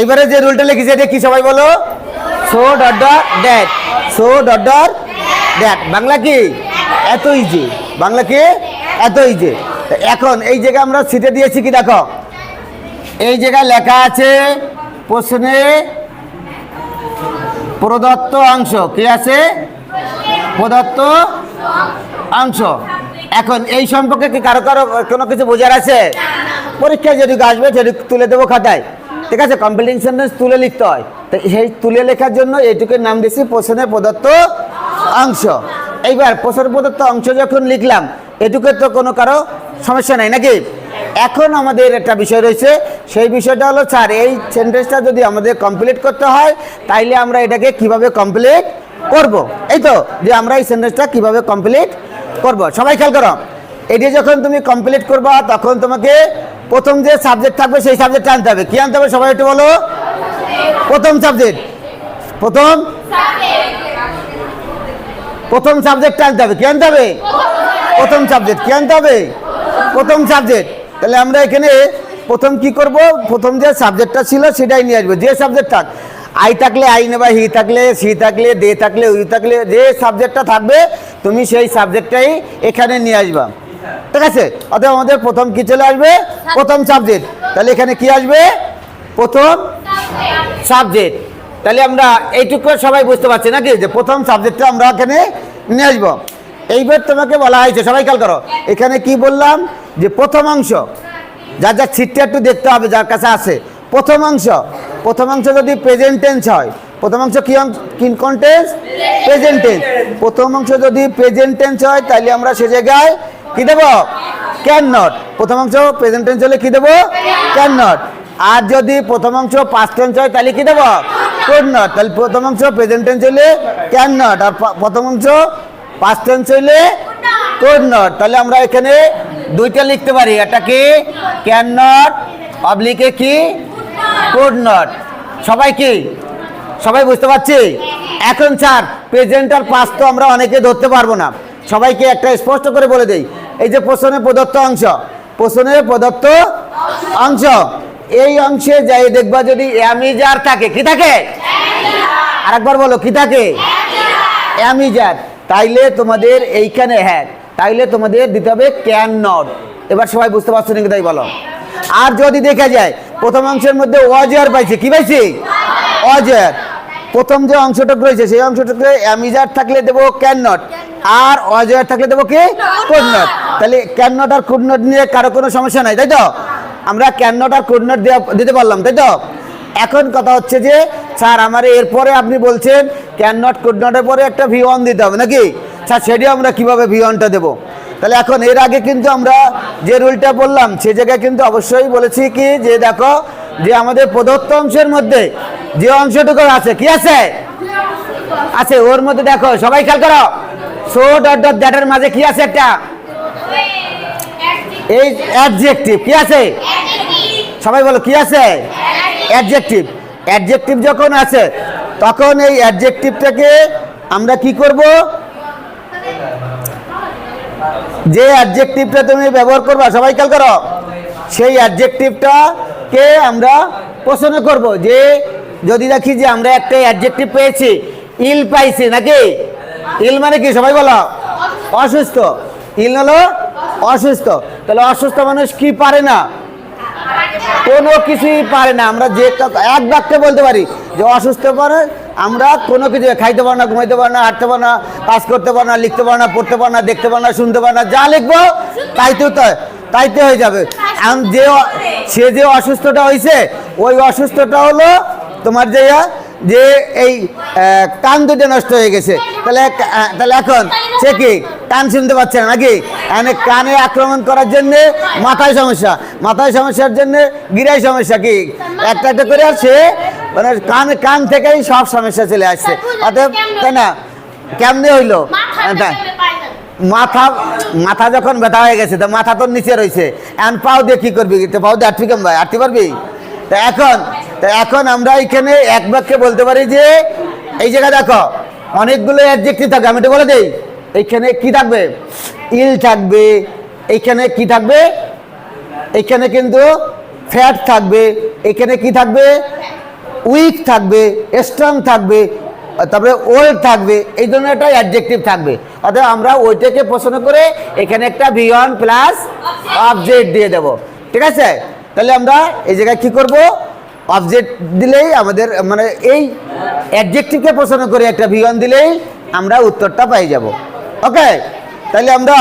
এইবারে যে রুলটা লিখেছে, এটা কি সবাই বলো? So dot dot that so dot dot that Bangla কি? এত ইজি বাংলা কি? এত ইজি এখন এই জায়গায় আমরা সিটে দিয়েছি কি দেখো? এই জায়গায় লেখা আছে প্রশ্নে প্রদত্ত অংশ। কি আছে? প্রদত্ত অংশ। এখন এই সম্পর্কে কি কারও কারও কোনো কিছু বোঝার আছে? পরীক্ষায় যদি আসবে যদি তুলে দেবো খাতায়। ঠিক আছে কম্পিটিং সেন্টেন্স তুলে লিখতে হয়। তো সেই তুলে লেখার জন্য এইটুকুর নাম দিয়েছি, প্রশ্নের প্রদত্ত অংশ। এইবার প্রশ্নের প্রদত্ত অংশ যখন লিখলাম, এটুকু তো কোনো কারও সমস্যা নাই নাকি? এখন আমাদের একটা বিষয় রয়েছে, সেই বিষয়টা হলো, স্যার, এই সেন্টেন্সটা যদি আমাদের কমপ্লিট করতে হয়, তাইলে আমরা এটাকে কীভাবে কমপ্লিট করব? এই তো, যে আমরা এই সেন্টেন্সটা কীভাবে কমপ্লিট করব? সবাই খেয়াল করো, এটি যখন তুমি কমপ্লিট করবা, তখন তোমাকে প্রথম যে সাবজেক্ট থাকবে সেই সাবজেক্ট আনতে হবে। কি আনতে হবে সবাই একটু বলো? প্রথম সাবজেক্ট প্রথম? প্রথম সাবজেক্ট আনতে হবে। কি আনতে হবে? প্রথম সাবজেক্ট কি আনতে হবে? প্রথম সাবজেক্ট তাহলে আমরা এখানে প্রথম কি করব? প্রথম যে সাবজেক্টটা ছিল সেটাই নিয়ে আসব। যে সাবজেক্ট থাক আই থাকলে আই নেবা, হি থাকলে সি থাকলে দে থাকলে উই থাকলে যে সাবজেক্টটা থাকবে, তুমি সেই সাবজেক্টটাই এখানে নিয়ে আসবা। ঠিক আছে? অতএব আমাদের প্রথম কি চলে আসবে? প্রথম সাবজেক্ট তাহলে এখানে কি আসবে? প্রথম সাবজেক্ট তাহলে আমরা এইটুকু সবাই বুঝতে পারছি নাকি? যে প্রথম সাবজেক্টটা আমরা এখানে নিয়ে আসব। এইবার তোমাকে বলা হয়েছে, সবাই খেয়াল করো। এখানে কি বললাম? যে প্রথম অংশ। যার যার ছিটটা একটু দেখতে হবে, যার কাছে আছে। প্রথম অংশ। প্রথম অংশ যদি প্রেজেন্ট টেন্স হয়, প্রথম অংশ কি অংশ? কি কন্টেন্স প্রেজেন্ট টেন্স প্রথম অংশ যদি প্রেজেন্ট টেন্স হয়, তাহলে আমরা সে জায়গায় কি দেবো? ক্যান নট প্রথম অংশ প্রেজেন্ট টেন্স হলে কি দেবো? ক্যান নট আর যদি প্রথম অংশ পাস্ট টেন্স হয়, তাহলে কি দেবো? কুড নট তাহলে প্রথম অংশ প্রেজেন্ট টেন্স হলে ক্যান নট আর প্রথম অংশ পাস্ট টেন্স হইলে কুড নট তাহলে আমরা এখানে দুইটা লিখতে পারি। একটা কি? ক্যান নট পাবলিকে কি? কুড নট সবাই কি? সবাই বুঝতে পারছি? এখন স্যার প্রেজেন্ট আর পাস্ট তো আমরা অনেকে ধরতে পারব না। সবাইকে একটা স্পষ্ট করে বলে দেই। এই যে প্রশ্নের প্রদত্ত অংশ প্রশ্নের প্রদত্ত অংশ। এই অংশে যাই দেখবা যদি অ্যামিজার থাকে, কি থাকে? আরেকবার বলো, কি থাকে? অ্যামিজার। তাইলে তোমাদের এইখানে হ্যাঁ তাইলে তোমাদের দিতে হবে ক্যান নট। এবার সবাই বুঝতে পারছ নাকি তাই বলো? আর যদি দেখা যায়, প্রথম অংশের মধ্যে অজয়ার পাইছে, কি পাইছি? অজয়ার প্রথম যে অংশটুকু রয়েছে, সেই অংশটুকু অ্যামিজার থাকলে দেবো ক্যান নট। আর অজয়ার থাকলে দেবো কি? Could not. তাহলে ক্যান নট আর কোড নিয়ে কারও কোনো সমস্যা নাই তাই তো? আমরা ক্যান নট আর কোড দিতে পারলাম তাই তো? এখন কথা হচ্ছে যে স্যার আমার এরপরে আপনি বলছেন ক্যান নট কুড নটের পরে একটা ভি ওয়ান দিতে হবে নাকি? স্যার সেটিও আমরা কীভাবে ভি ওয়ানটা দেবো? তাহলে এখন এর আগে কিন্তু আমরা যে রুলটা বললাম সে জায়গায় কিন্তু অবশ্যই বলেছি কি যে দেখো যে আমাদের প্রদত্ত অংশের মধ্যে যে অংশটুকু আছে কি আছে। আছে ওর মধ্যে দেখো সবাই খেয়াল করো। সো ডট ডট দ্যাটের মাঝে কি আছে একটা? এই অ্যাডজেক্টিভ কি আছে? সবাই বলো, কি আছে? অ্যাডজেক্টিভ অ্যাডজেক্টিভ যখন আছে, তখন এই অ্যাডজেক্টিভটাকে আমরা কি করব? যে অ্যাডজেক্টিভটা তুমি ব্যবহার করবা, সবাই খেয়াল করো, সেই অ্যাডজেক্টিভটাকে আমরা প্রশ্ন করব। যে, যদি দেখি যে আমরা একটা অ্যাডজেক্টিভ পেয়েছি ইল পাইছি, নাকি? ইল মানে কি সবাই বলো? অসুস্থ। ইল হলো অসুস্থ। তাহলে অসুস্থ মানুষ কি পারে না? কোনো কিছুই পারে না। আমরা যে এক বাক্যে বলতে পারি যে অসুস্থ পারে আমরা কোনো কিছু খাইতে পারো না, ঘুমাইতে পারো না, হাঁটতে পারো না, কাজ করতে পারো না, লিখতে পারো না, পড়তে পারো না, দেখতে পারো না, শুনতে পারো না, যা লিখব তাইতে তো তাইতে হয়ে যাবে। যে সে যে অসুস্থটা হয়েছে ওই অসুস্থটা হলো তোমার যে যে এই কান দুটো নষ্ট হয়ে গেছে। তাহলে তাহলে এখন সে কি কান শুনতে পাচ্ছে না নাকি? মানে কানে আক্রমণ করার জন্য মাথায় সমস্যা। মাথায় সমস্যার জন্য গিরাই সমস্যা কি? একটা একটা করে সে মানে কান কান থেকেই সব সমস্যা চলে আসছে। অতএব তাই না? কেমনে হইল? তা- মাথা মাথা যখন ব্যথা হয়ে গেছে তো মাথা তোর নিচে রয়েছে। এখন পাও দিয়ে কী করবি? তো পাও দিয়ে আটবি কেমন আটতে পারবি? তা এখন এখন আমরা এখানে এক বাক্যে বলতে পারি যে, এই জায়গা দেখো, অনেকগুলো অ্যাডজেক্টিভ থাকবে। আমি তো বলে দিই এইখানে কি থাকবে? ইল থাকবে এইখানে কি থাকবে? এইখানে কিন্তু ফ্যাট থাকবে, এখানে কি থাকবে? উইক থাকবে স্ট্রং থাকবে, তারপরে ওল্ড থাকবে, এই জন্য একটা অ্যাডজেক্টিভ থাকবে। অর্থাৎ আমরা ওইটাকে পছন্দ করে এখানে একটা ভিওয়ান প্লাস অবজেক্ট দিয়ে দেব। ঠিক আছে? তাহলে আমরা এই জায়গায় কি করব? অবজেক্ট দিলেই আমাদের মানে এই অ্যাডজেক্টিভকে প্রশ্ন করে একটা ভিগন দিলেই আমরা উত্তরটা পাই যাব। ওকে তাহলে আমরা